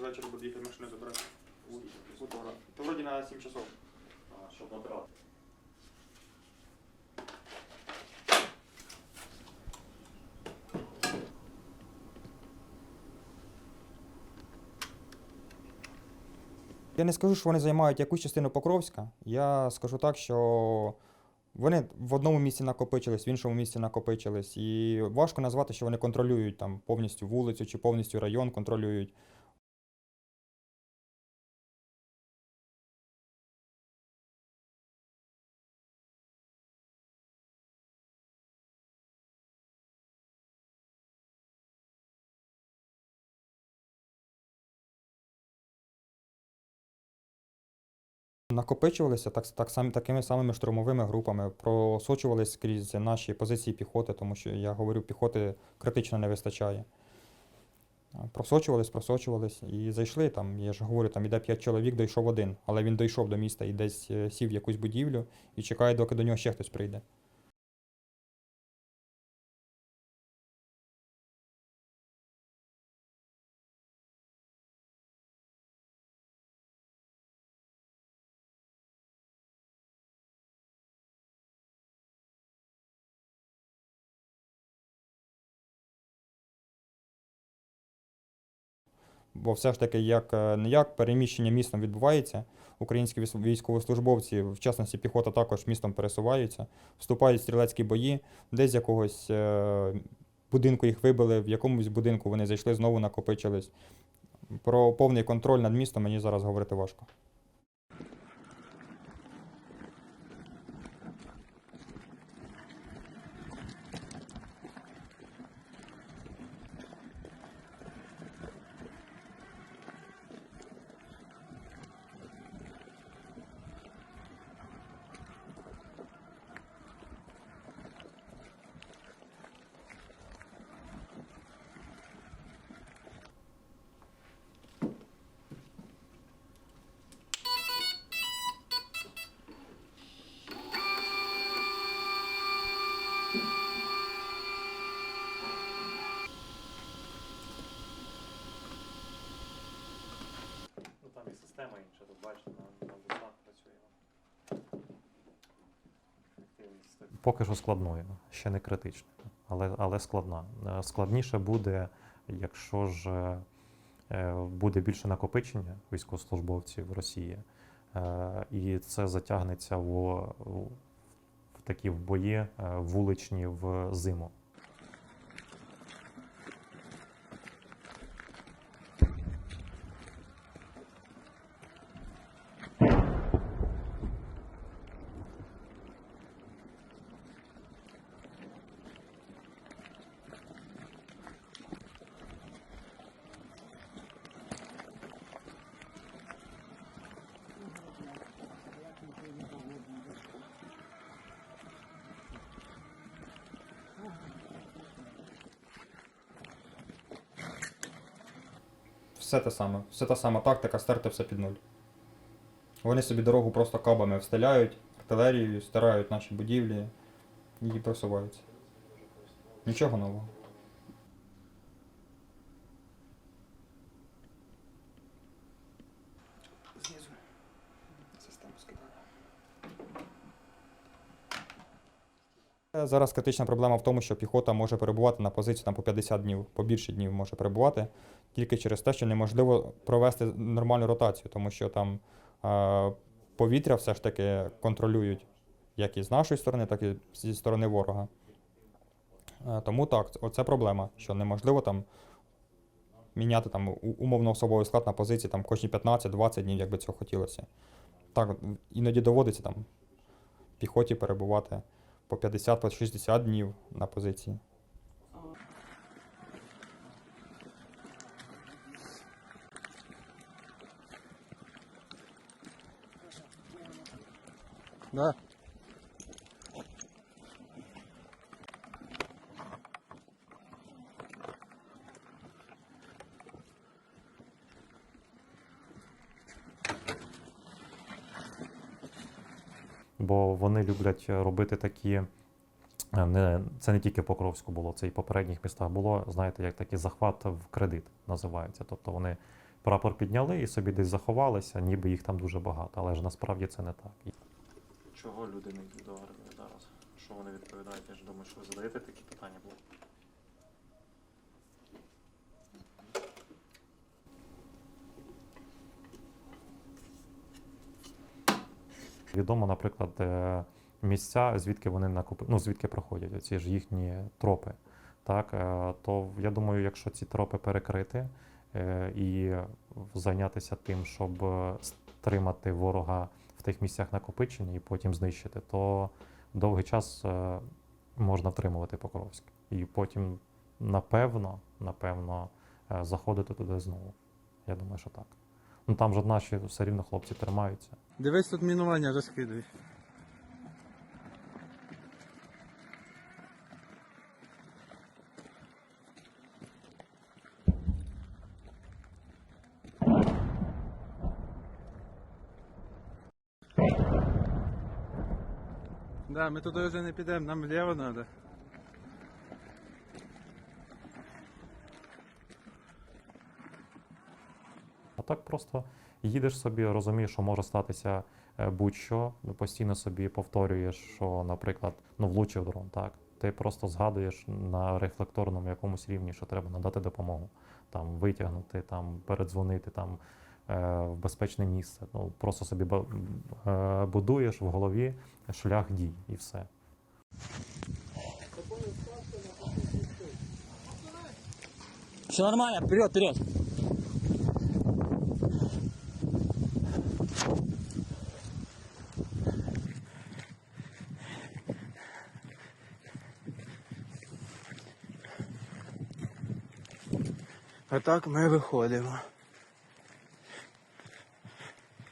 ввечері буду їхати машину забирати. У- Утора. То вроді на 7 часов. А, щоб набирати. Я не скажу, що вони займають якусь частину Покровська. Я скажу так, що вони в одному місці накопичились, в іншому місці накопичились. І важко назвати, що вони контролюють там повністю вулицю чи повністю район контролюють. Накопичувалися так, так самі, такими самими штурмовими групами, просочувалися крізь наші позиції піхоти, тому що я говорю, піхоти критично не вистачає. Просочувались, просочувались і зайшли там. Я ж говорю, там іде 5 чоловік, дійшов один, але він дійшов до міста і десь е, сів в якусь будівлю і чекає, доки до нього ще хтось прийде. Бо все ж таки, як е, не як переміщення містом відбувається, українські військовослужбовці, в частності піхота, також містом пересуваються, вступають в стрілецькі бої, десь з якогось е, будинку їх вибили, в якомусь будинку вони зайшли, знову накопичились. Про повний контроль над містом мені зараз говорити важко. Ну там і система інша, тут бачите, на, на вусах працюємо. Ефективність так. Поки що складною, ще не критичною, але, але складна. Е, Складніше буде, якщо ж е, буде більше накопичення військовослужбовців в Росії, е, і це затягнеться в, в, такі в бої вуличні в зиму. Все те саме, все та сама тактика, стерти все під нуль. Вони собі дорогу просто кабами встеляють, артилерією, стирають наші будівлі і просуваються. Нічого нового. Зараз критична проблема в тому, що піхота може перебувати на позиції там по 50 днів, по більше днів може перебувати, тільки через те, що неможливо провести нормальну ротацію, тому що там е, повітря все ж таки контролюють як і з нашої сторони, так і зі сторони ворога. Е, тому так, оце проблема, що неможливо там міняти там умовно особовий склад на позиції там кожні 15-20 днів, як би цього хотілося. Так, іноді доводиться там піхоті перебувати по 50 по 60 днів на позиції. Да. Бо вони люблять робити такі. е, Не, це не тільки в Покровську було, це і в попередніх містах було, знаєте, як такий захват в кредит називається. Тобто вони прапор підняли і собі десь заховалися, ніби їх там дуже багато, але ж насправді це не так. Чого люди не йдуть до армії зараз? Що вони відповідають? Я ж думаю, що ви задаєте такі питання були. Відомо, наприклад, е, місця, звідки вони накуп... ну, звідки проходять, ці ж їхні тропи. Так, е, то я думаю, якщо ці тропи перекрити е, і зайнятися тим, щоб стримати ворога в тих місцях накопичення і потім знищити, то довгий час можна втримувати Покровськ. І потім, напевно, напевно, заходити туди знову. Я думаю, що так. Ну там же наші все рівно хлопці тримаються. Дивись, тут мінування розкидують. Да, ми туди вже не підемо, нам вліво треба. Так просто їдеш собі, розумієш, що може статися е, будь-що. Постійно собі повторюєш, що, наприклад, ну влучив дрон, так. Ти просто згадуєш на рефлекторному якомусь рівні, що треба надати допомогу, там витягнути, там передзвонити там е, в безпечне місце. Ну просто собі е, будуєш в голові шлях дій і все. Все нормально, вперед, вперед. А так ми виходимо.